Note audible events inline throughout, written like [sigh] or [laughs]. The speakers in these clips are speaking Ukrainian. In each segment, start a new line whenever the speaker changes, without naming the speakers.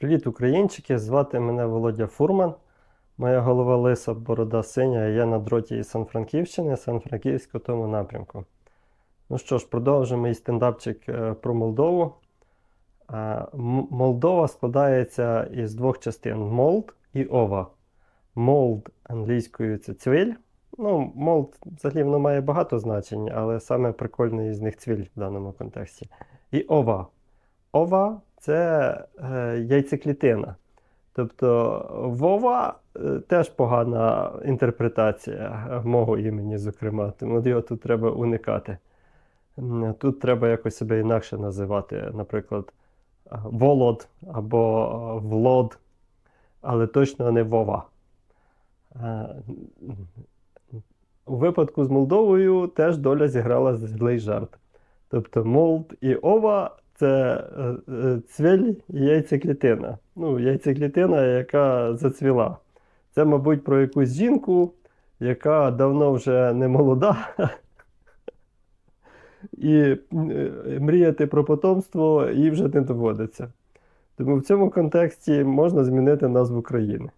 Привіт, українчики! Звати мене Володя Фурман. Моя голова лиса, борода синя, і я на дроті із Сан-Франківщини, Сан-Франківську тому напрямку. Ну що ж, продовжимо мій стендапчик е, про Молдову. Молдова складається із двох частин: молд і ова. Молд англійською це цвіль. Ну, молд взагалі воно має багато значень, але саме прикольне із них цвіль в даному контексті. І ова. Ова це е, яйцеклітина. Тобто Вова е, теж погана інтерпретація мого імені, зокрема, тому його тут треба уникати. Тут треба якось себе інакше називати, наприклад, Волод або Влод, але точно не Вова. Е, У випадку з Молдовою теж доля зіграла злий жарт. Тобто молд і ова це е, е, цвіль і яйцеклітина. Ну, яйцеклітина, яка зацвіла. Це, мабуть, про якусь жінку, яка давно вже не молода. І е, мріяти про потомство їй вже не доводиться. Тому в цьому контексті можна змінити назву країни.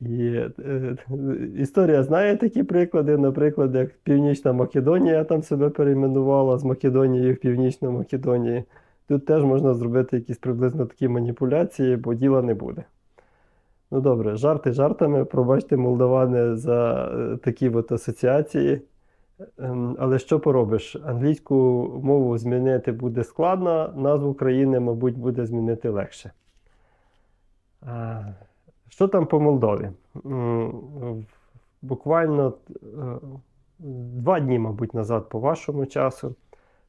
І е, історія знає такі приклади, наприклад, як Північна Македонія там себе перейменувала з Македонії в Північну Македонії. Тут теж можна зробити якісь приблизно такі маніпуляції, бо діла не буде. Ну добре, жарти жартами, пробачте, молдавани, за е, такі от асоціації. Ем, Але що поробиш? Англійську мову змінити буде складно, назву країни, мабуть, буде змінити легше. Що там по Молдові? Буквально е, два дні, мабуть, назад по вашому часу.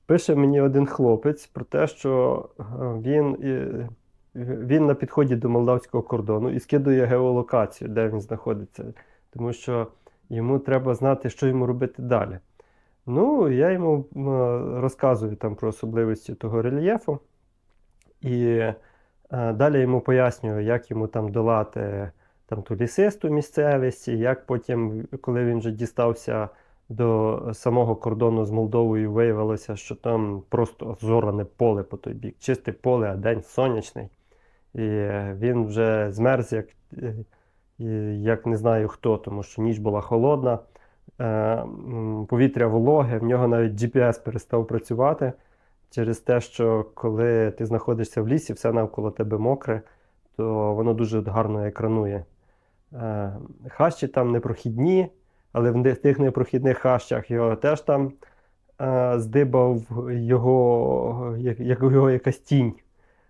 Пише мені один хлопець про те, що е, він, він на підході до молдавського кордону і скидує геолокацію, де він знаходиться, тому що йому треба знати, що йому робити далі. Ну, я йому розказую там про особливості того рельєфу, і далі йому пояснюю, як йому там долати там, ту лісисту місцевість, як потім, коли він вже дістався до самого кордону з Молдовою, виявилося, що там просто зоране поле по той бік, чисте поле, а день сонячний. І е, він вже змерз, як, е, як не знаю хто, тому що ніч була холодна, е, повітря вологе, в нього навіть GPS перестав працювати через те, що коли ти знаходишся в лісі, все навколо тебе мокре, то воно дуже гарно екранує. Е, Хащі там непрохідні, але в тих непрохідних хащах його теж там е, здибав його, як, його якась тінь.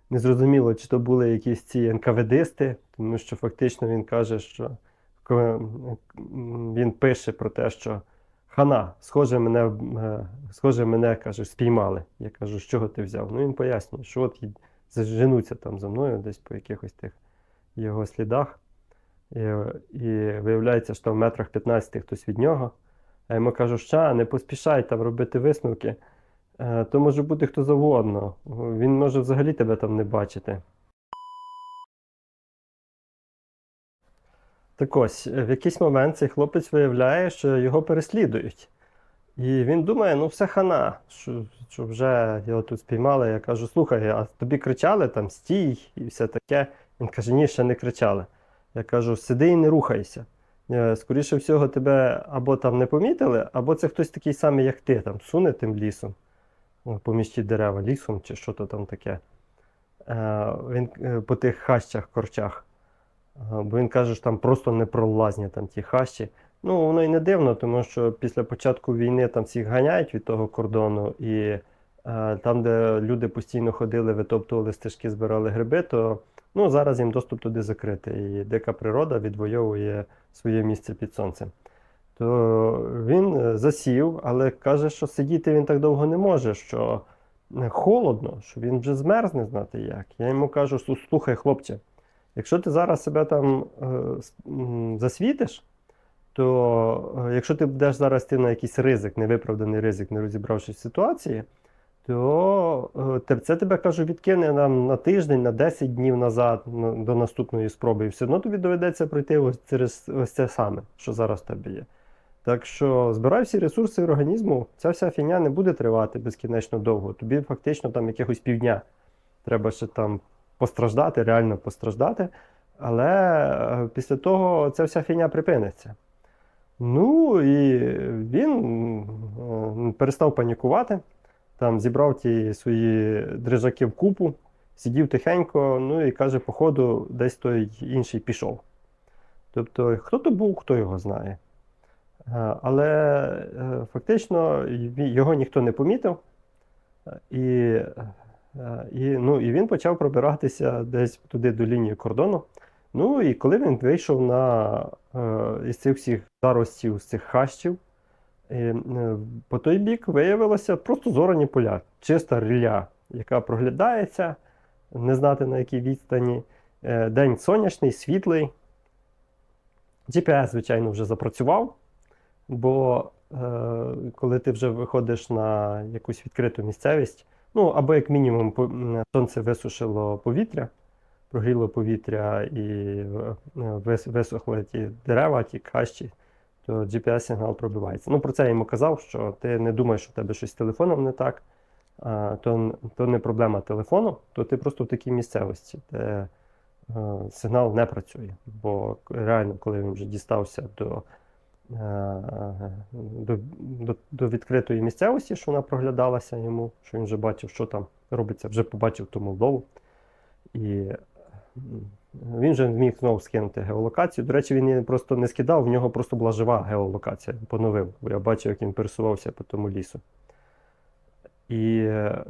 Незрозуміло, чи то були якісь ці НКВДисти, тому що фактично він каже, що він пише про те, що хана, схоже, мене, е, схоже, мене каже, спіймали. Я кажу, з чого ти взяв? Ну він пояснює, що от заженуться там за мною десь по якихось тих його слідах. І, і виявляється, що в метрах 15 хтось від нього. А йому кажу, що не поспішай там робити висновки. Е, То може бути хто завгодно. Він може взагалі тебе там не бачити. Так ось, в якийсь момент цей хлопець виявляє, що його переслідують. І він думає, ну все хана, що, що вже його тут спіймали. Я кажу, слухай, а тобі кричали там стій і все таке. Він каже, ні, ще не кричали. Я кажу, сиди і не рухайся. Е, Скоріше всього, тебе або там не помітили, або це хтось такий самий, як ти, там суне тим лісом, поміж ті дерева, лісом чи що то там таке. Е, Він е, по тих хащах, корчах. Бо він каже, що там просто непролазні там ті хащі. Ну, воно і не дивно, тому що після початку війни там всіх ганяють від того кордону, і е, там, де люди постійно ходили, витоптували стежки, збирали гриби, то ну, зараз їм доступ туди закритий. І дика природа відвоює своє місце під сонцем. То він е, засів, але каже, що сидіти він так довго не може, що е, холодно, що він вже змерзне знати як. Я йому кажу, «Слу- слухай, хлопче, якщо ти зараз себе там е, засвітиш, то е, якщо ти будеш зараз йти на якийсь ризик, невиправданий ризик, не розібравшись в ситуації, то е, це тебе кажу, відкине нам на тиждень, на 10 днів назад на- до наступної спроби. І все одно тобі доведеться пройти ось через ось це саме, що зараз в тебе є. Так що збирай всі ресурси організму, ця вся фігня не буде тривати безкінечно довго. Тобі фактично там якихось півдня треба ще там постраждати, реально постраждати. Але е, після того ця вся фігня припиниться. Ну і він перестав панікувати, там зібрав ті свої дрижаки в купу, сидів тихенько, ну і каже, походу, десь той інший пішов. Тобто, хто то був, хто його знає. Е, Але е, фактично його ніхто не помітив, Е, і, е, і, ну, і він почав пробиратися десь туди до лінії кордону. Ну і коли він вийшов на е, із цих всіх заростів, з цих хащів, е, е, по той бік виявилося просто зорані поля, чиста рілля, яка проглядається, не знати на якій відстані. Е, День сонячний, світлий. GPS, звичайно, вже запрацював, бо е, коли ти вже виходиш на якусь відкриту місцевість, ну або як мінімум сонце висушило повітря, прогріло повітря і е, висохли ті дерева, ті кащі, то GPS-сигнал пробивається. Ну, про це я йому казав, що ти не думаєш, що в тебе щось з телефоном не так, то, то не проблема телефону, то ти просто в такій місцевості, де е, сигнал не працює. Бо реально, коли він вже дістався до, е, до, до, до відкритої місцевості, що вона проглядалася йому, що він вже бачив, що там робиться, вже побачив ту Молдову. І він вже міг знову скинути геолокацію. До речі, він її просто не скидав, в нього просто була жива геолокація, поновив, бо я бачив, як він пересувався по тому лісу. І, е,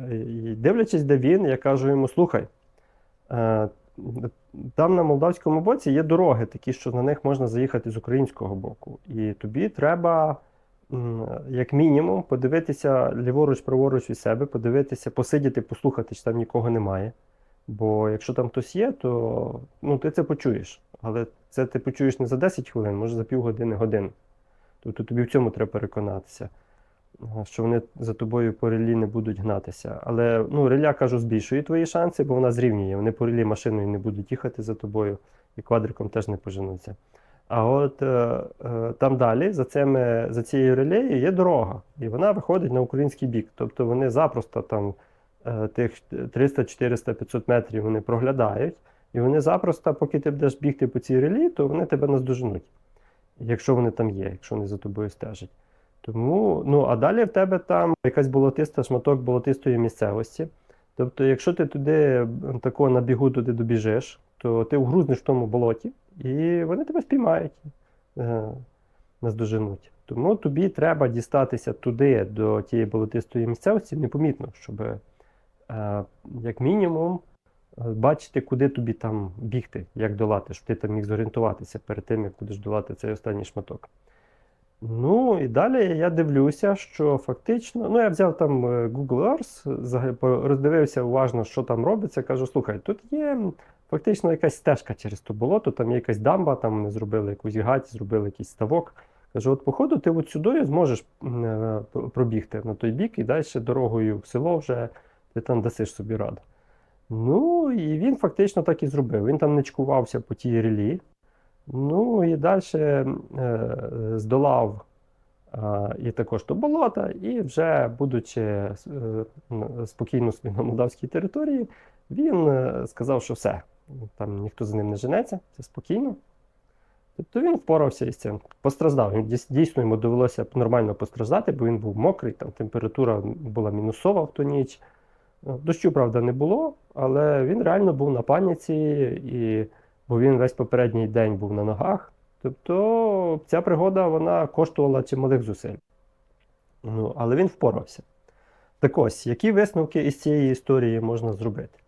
і дивлячись, де він, я кажу йому: слухай, е, там на молдавському боці є дороги, такі, що на них можна заїхати з українського боку. І тобі треба, як мінімум, подивитися ліворуч, праворуч від себе, подивитися, посидіти, послухати, чи там нікого немає. Бо якщо там хтось є, то ну, ти це почуєш. Але це ти почуєш не за 10 хвилин, може за півгодини, годину. Тобто тобі в цьому треба переконатися, що вони за тобою по релі не будуть гнатися. Але ну, реля, кажу, збільшує твої шанси, бо вона зрівнює. Вони по релі машиною не будуть їхати за тобою і квадриком теж не поженуться. А от е, е, там далі, за, цими, за цією релеєю, є дорога, і вона виходить на український бік. Тобто вони запросто там е, тих 300, 400, 500 метрів вони проглядають, і вони запросто, поки ти будеш бігти по цій релі, то вони тебе наздоженуть, якщо вони там є, якщо вони за тобою стежать. Тому, ну, а далі в тебе там якась болотиста, шматок болотистої місцевості. Тобто, якщо ти туди тако на бігу туди добіжиш, то ти вгрузнеш в тому болоті, і вони тебе спіймають, е, наздоженуть. Тому тобі треба дістатися туди, до тієї болотистої місцевості, непомітно, щоб е, як мінімум е, бачити, куди тобі там бігти, як долати, щоб ти там міг зорієнтуватися перед тим, як будеш долати цей останній шматок. Ну і далі я дивлюся, що фактично, ну я взяв там е, Google Earth, роздивився уважно, що там робиться. Кажу, слухай, тут є фактично якась стежка через то болото, там є якась дамба, там вони зробили якусь гать, зробили якийсь ставок. Кажу, от походу, ти от сюди зможеш е, пр- пробігти на той бік і далі дорогою в село вже ти там дасиш собі раду. Ну і він фактично так і зробив. Він там не чкувався по тій релі. Ну і далі е, здолав е, і також до болота, і вже, будучи е, спокійно собі на молдавській території, він е, сказав, що все, там ніхто за ним не женеться, це спокійно. Тобто він впорався із цим, постраждав. Дійсно йому довелося нормально постраждати, бо він був мокрий, там температура була мінусова в ту ніч. Е, Дощу, правда, не було, але він реально був на паніці, і, бо він весь попередній день був на ногах. Тобто ця пригода вона коштувала чималих зусиль. Ну, але він впорався. Так ось, які висновки із цієї історії можна зробити?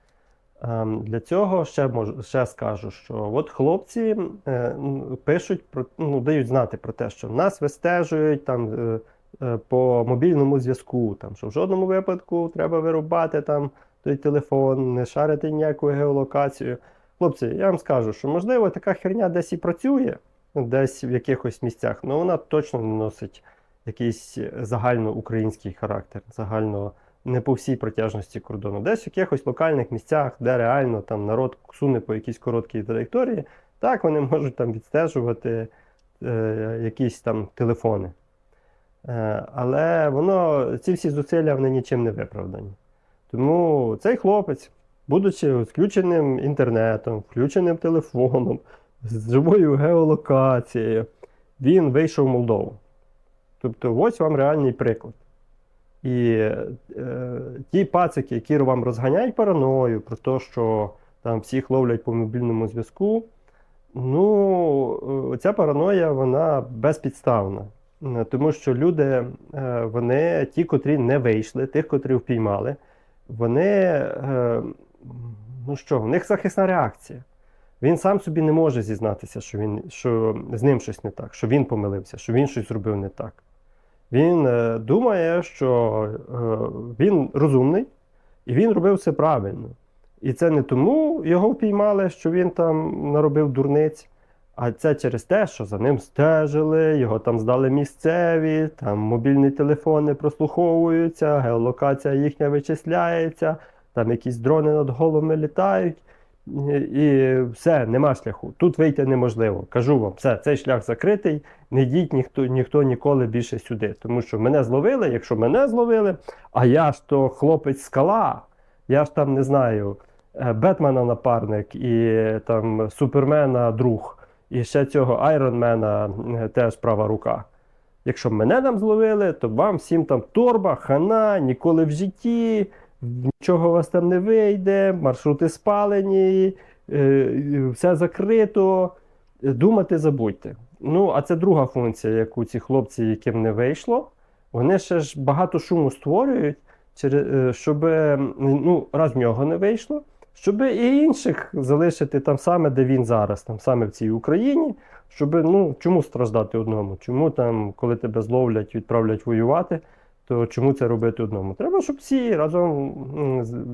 Ем, Для цього ще можу, ще скажу, що от хлопці е, пишуть про, ну, дають знати про те, що нас вистежують там е, е, по мобільному зв'язку, там, що в жодному випадку треба вирубати там той телефон, не шарити ніяку геолокацію. Хлопці, я вам скажу, що можливо така херня десь і працює, десь в якихось місцях, але вона точно не носить якийсь загальноукраїнський характер, загально не по всій протяжності кордону. Десь в якихось локальних місцях, де реально там народ суне по якійсь короткій траєкторії, так вони можуть там відстежувати е, якісь там телефони. Е, але воно, ці всі зусилля вони нічим не виправдані. Тому цей хлопець будучи включеним інтернетом, включеним телефоном, з живою геолокацією, він вийшов в Молдову. Тобто, ось вам реальний приклад. І е, ті пацики, які вам розганяють параною про те, що там всіх ловлять по мобільному зв'язку, ну, е, ця параноя вона безпідставна. Е, Тому що люди, е, вони, ті, котрі не вийшли, тих, котрі впіймали, вони, ну що, в них захисна реакція. Він сам собі не може зізнатися, що, він, що з ним щось не так, що він помилився, що він щось зробив не так. Він е, думає, що е, він розумний і він робив все правильно. І це не тому його впіймали, що він там наробив дурниць, а це через те, що за ним стежили, його там здали місцеві, там мобільні телефони прослуховуються, геолокація їхня вичисляється, там якісь дрони над головами літають. І- все, нема шляху. Тут вийти неможливо. Кажу вам, все, цей шлях закритий, не йдіть ніхто, ніхто ніколи більше сюди. Тому що мене зловили, якщо мене зловили, а я ж то хлопець скала, я ж там не знаю, е, Бетмена напарник і там Супермена друг, і ще цього Айронмена е, теж права рука. Якщо мене там зловили, то вам всім там торба, хана, ніколи в житті, нічого у вас там не вийде, маршрути спалені, е, все закрито. Думати забудьте. Ну, а це друга функція, яку ці хлопці, яким не вийшло, вони ще ж багато шуму створюють, через- е, щоб ну, раз в нього не вийшло, щоб і інших залишити там саме, де він зараз, там саме в цій Україні. Щоб ну чому страждати одному? Чому там, коли тебе зловлять, відправлять воювати, то чому це робити одному? Треба, щоб всі разом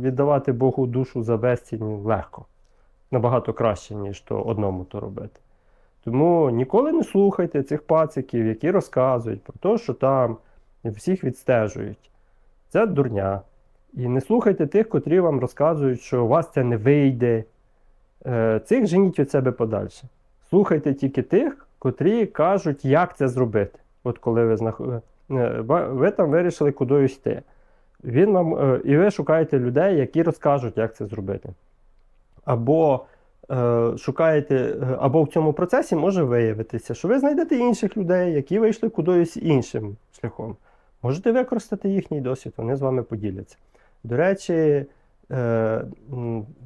віддавати Богу душу за безцінь легко. Набагато краще, ніж то одному то робити. Тому ніколи не слухайте цих пациків, які розказують про те, що там всіх відстежують. Це дурня. І не слухайте тих, котрі вам розказують, що у вас це не вийде. Е, Цих женіть від себе подальше. Слухайте тільки тих, котрі кажуть, як це зробити. От коли ви знах... е, ви там вирішили кудись йти. Він вам, е, і ви шукаєте людей, які розкажуть, як це зробити. Або е, шукаєте, або в цьому процесі може виявитися, що ви знайдете інших людей, які вийшли кудись іншим шляхом. Можете використати їхній досвід, вони з вами поділяться. До речі,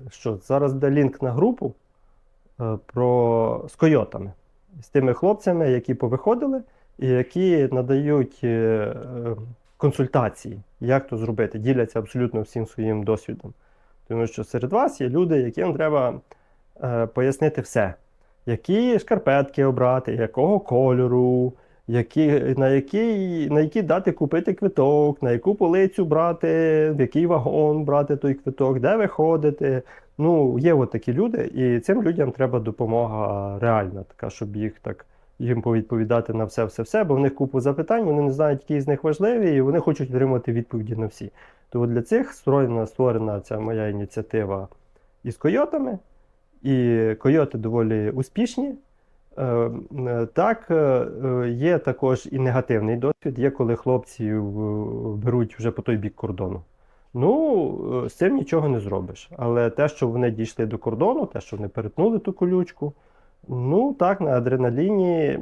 що зараз буде лінк на групу про з койотами, з тими хлопцями, які повиходили які надають е, консультації, як то зробити, діляться абсолютно всім своїм досвідом. Тому що серед вас є люди, яким треба е, пояснити все, які шкарпетки обрати, якого кольору, які, на, який, на які дати купити квиток, на яку полицю брати, в який вагон брати той квиток, де виходити. Ну, є от такі люди, і цим людям треба допомога реальна, така, щоб їх так їм повідповідати на все, все, все, бо в них купу запитань, вони не знають, які з них важливі, і вони хочуть отримати відповіді на всі. То от для цих створена, створена ця моя ініціатива із койотами, і койоти доволі успішні. Е, е, Так, е, є також і негативний досвід, є коли хлопці беруть вже по той бік кордону. Ну, з цим нічого не зробиш. Але те, що вони дійшли до кордону, те, що вони перетнули ту колючку, ну так, на адреналіні е,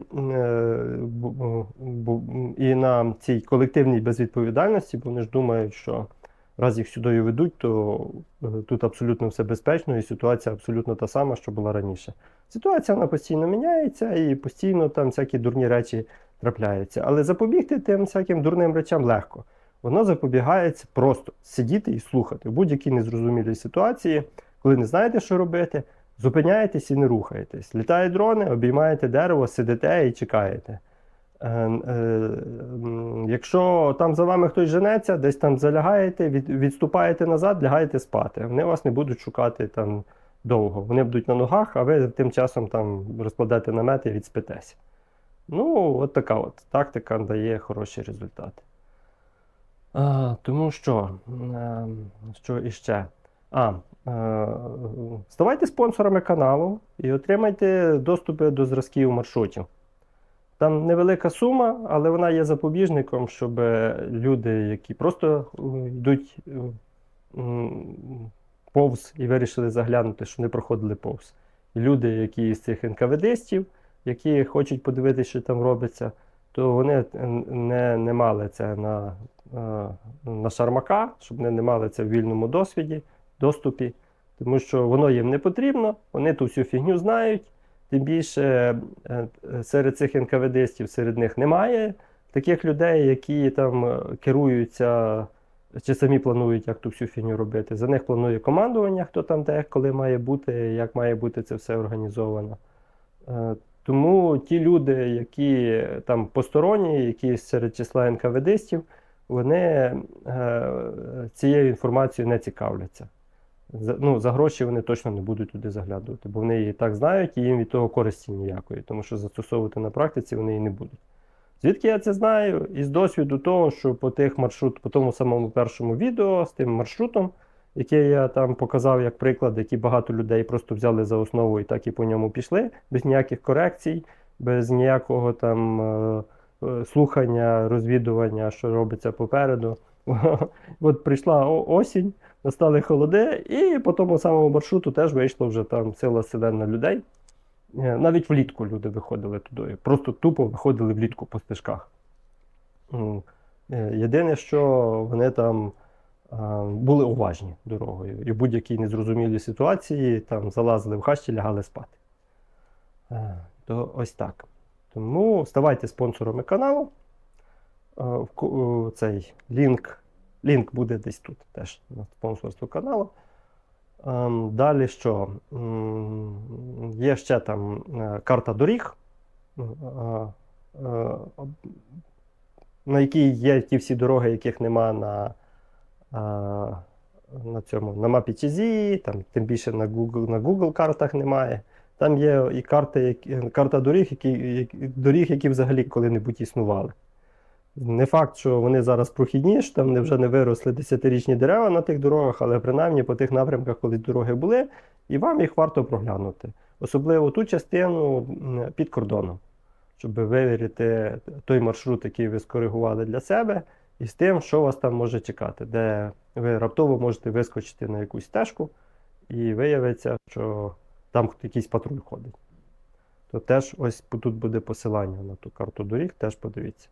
і на цій колективній безвідповідальності, бо вони ж думають, що раз їх сюди ведуть, то е, тут абсолютно все безпечно і ситуація абсолютно та сама, що була раніше. Ситуація вона постійно міняється і постійно там всякі дурні речі трапляються. Але запобігти тим всяким дурним речам легко. Воно запобігається просто сидіти і слухати в будь-якій незрозумілій ситуації, коли не знаєте, що робити, зупиняєтесь і не рухаєтесь. Літають дрони, обіймаєте дерево, сидите і чекаєте. Е, е, Якщо там за вами хтось женеться, десь там залягаєте, від, відступаєте назад, лягаєте спати. Вони вас не будуть шукати там довго. Вони будуть на ногах, а ви тим часом там розкладете намети і відспитесь. Ну, от така от тактика дає хороші результати. А, тому що, е, що іще? А, е, ставайте спонсорами каналу і отримайте доступи до зразків маршрутів. Там невелика сума, але вона є запобіжником, щоб люди, які просто е, йдуть е, повз і вирішили заглянути, що не проходили повз. Люди, які з цих НКВДстів, які хочуть подивитися, що там робиться, то вони не, не мали це на, на шармака, щоб вони не мали це в вільному досвіді, доступі, тому що воно їм не потрібно, вони ту всю фігню знають. Тим більше е, е, серед цих НКВДстів серед них немає таких людей, які там е, керуються чи самі планують, як ту всю фігню робити. За них планує командування, хто там де, коли має бути, як має бути це все організовано. Тому ті люди, які там посторонні, які серед числа НКВДстів, вони цією інформацією не цікавляться. За, ну, за гроші вони точно не будуть туди заглядувати, бо вони її так знають, і їм від того користі ніякої, тому що застосовувати на практиці вони її не будуть. Звідки я це знаю? Із досвіду того, що по тих маршрут, по тому самому першому відео з тим маршрутом, яке я там показав як приклад, який багато людей просто взяли за основу і так і по ньому пішли, без ніяких корекцій, без ніякого там е, е, слухання, розвідування, що робиться попереду. [laughs] От прийшла осінь, настали холоди, і по тому самому маршруту теж вийшло вже там ціла селена людей. Е, Навіть влітку люди виходили туди. Просто тупо виходили влітку по стежках. Е, Єдине, що вони там були уважні дорогою. І в будь-якій незрозумілій ситуації там залазили в хащі, лягали спати. Е, То ось так. Тому ставайте спонсорами каналу. Цей лінк, лінк буде десь тут теж на спонсорство каналу. Ем, Далі що? Є ще там е, карта доріг, е, е, на якій є ті всі дороги, яких нема на, на цьому на мапі Чизі, там, тим більше на Google, на Google картах немає. Там є і карти, які, карта доріг, які, доріг, які взагалі коли-небудь існували. Не факт, що вони зараз прохідні, що там не вже не виросли десятирічні дерева на тих дорогах, але принаймні по тих напрямках, коли дороги були, і вам їх варто проглянути. Особливо ту частину під кордоном, щоб вивірити той маршрут, який ви скоригували для себе, і з тим, що вас там може чекати, де ви раптово можете вискочити на якусь стежку, і виявиться, що там якийсь патруль ходить. То теж ось тут буде посилання на ту карту доріг, теж подивіться.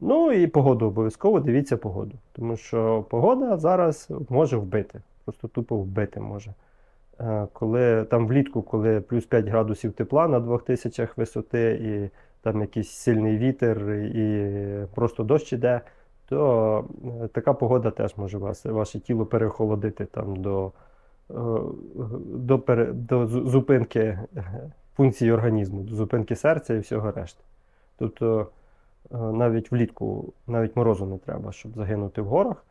Ну і погоду обов'язково дивіться погоду. Тому що погода зараз може вбити. Просто тупо вбити може. Е, Коли там влітку, коли плюс 5 градусів тепла на 2000 висоти, і там якийсь сильний вітер, і просто дощ іде, то е, така погода теж може вас, ваше тіло перехолодити там до, е, до, пере- до зупинки функції організму, до зупинки серця і всього решти. Тобто навіть влітку, навіть морозу не треба, щоб загинути в горах.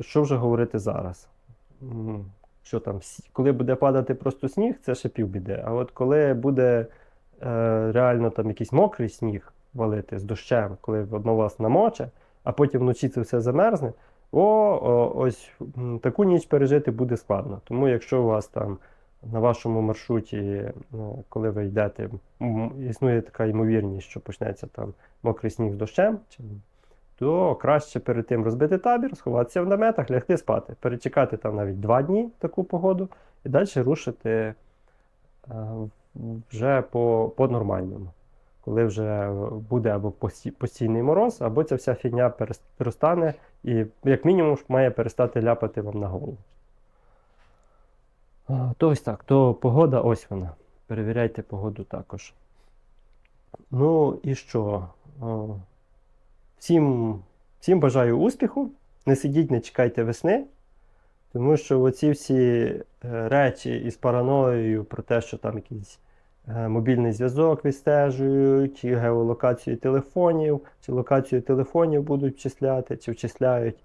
Що вже говорити зараз? Що там, коли буде падати просто сніг, це ще півбіди. А от коли буде е, реально там якийсь мокрий сніг валити з дощем, коли воно вас намоче, а потім вночі це все замерзне, о, о ось таку ніч пережити буде складно. Тому якщо у вас там на вашому маршруті, е, коли ви йдете, існує така ймовірність, що почнеться там мокрий сніг з дощем, то краще перед тим розбити табір, сховатися в наметах, лягти спати, перечекати там навіть два дні таку погоду і далі рушити е, вже по, по нормальному. Коли вже буде або постійний мороз, або ця вся фігня перестане і, як мінімум, має перестати ляпати вам на голову. То ось так, то погода ось вона. Перевіряйте погоду також. Ну і що? Всім, всім бажаю успіху. Не сидіть, не чекайте весни. Тому що оці всі е, речі із параноєю про те, що там якийсь е, мобільний зв'язок відстежують, і геолокацію телефонів, чи локацію телефонів будуть вчисляти, чи вчисляють.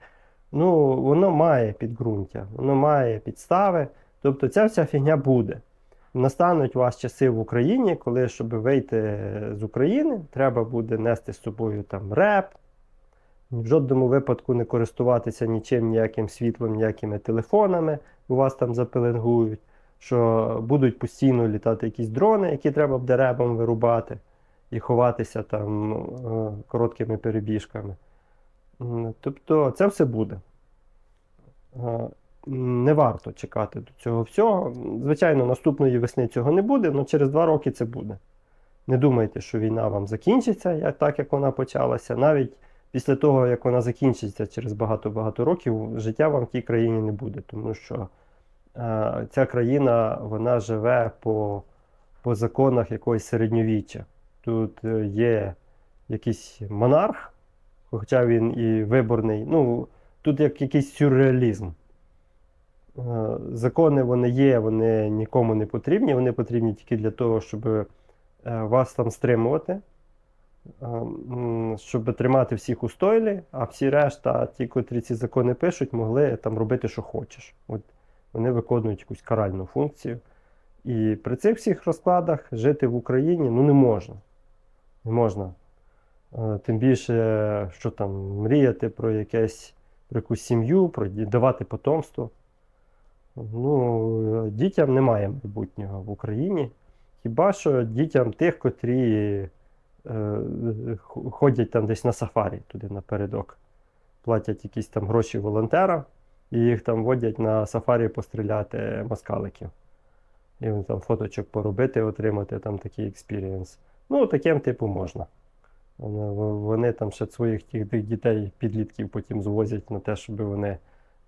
Ну, воно має підґрунтя, воно має підстави. Тобто ця вся фігня буде. Настануть у вас часи в Україні, коли, щоб вийти з України, треба буде нести з собою там реп, в жодному випадку не користуватися нічим, ніяким світлом, ніякими телефонами, у вас там запеленгують, що будуть постійно літати якісь дрони, які треба буде ребом вирубати і ховатися там е, короткими перебіжками. Тобто це все буде. Не варто чекати до цього всього. Звичайно, наступної весни цього не буде, але через два роки це буде. Не думайте, що війна вам закінчиться, так як вона почалася. Навіть після того, як вона закінчиться через багато-багато років, життя вам в тій країні не буде, тому що е, ця країна вона живе по, по законах якогось середньовіччя. Тут е, є якийсь монарх, хоча він і виборний. Ну, тут як якийсь сюрреалізм. Е, Закони вони є, вони нікому не потрібні, вони потрібні тільки для того, щоб е, вас там стримувати, е, щоб тримати всіх у стойлі, а всі решта, ті, котрі ці закони пишуть, могли там робити, що хочеш. От вони виконують якусь каральну функцію. І при цих всіх розкладах жити в Україні ну, не можна. Не можна. Тим більше, що там мріяти про якесь, про якусь сім'ю, про давати потомство. Ну, е, дітям немає майбутнього в Україні. Хіба що дітям тих, котрі е, ходять там десь на сафарі туди напередок, платять якісь там гроші волонтерам, і їх там водять на сафарі постріляти москаликів. І там фоточок поробити, отримати там такий експірієнс. Ну, таким типу можна. Вони, там ще своїх тих тих дітей, підлітків потім звозять на те, щоб вони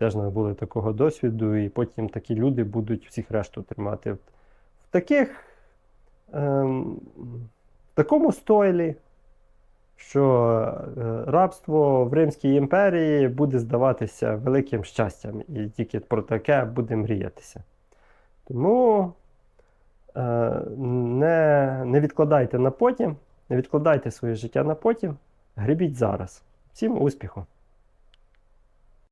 теж набули такого досвіду, і потім такі люди будуть всіх решту тримати в, таких, ем, в такому стойлі, що е, рабство в Римській імперії буде здаватися великим щастям, і тільки про таке буде мріятися. Тому е, не, не відкладайте на потім, не відкладайте своє життя на потім, гребіть зараз. Всім успіху!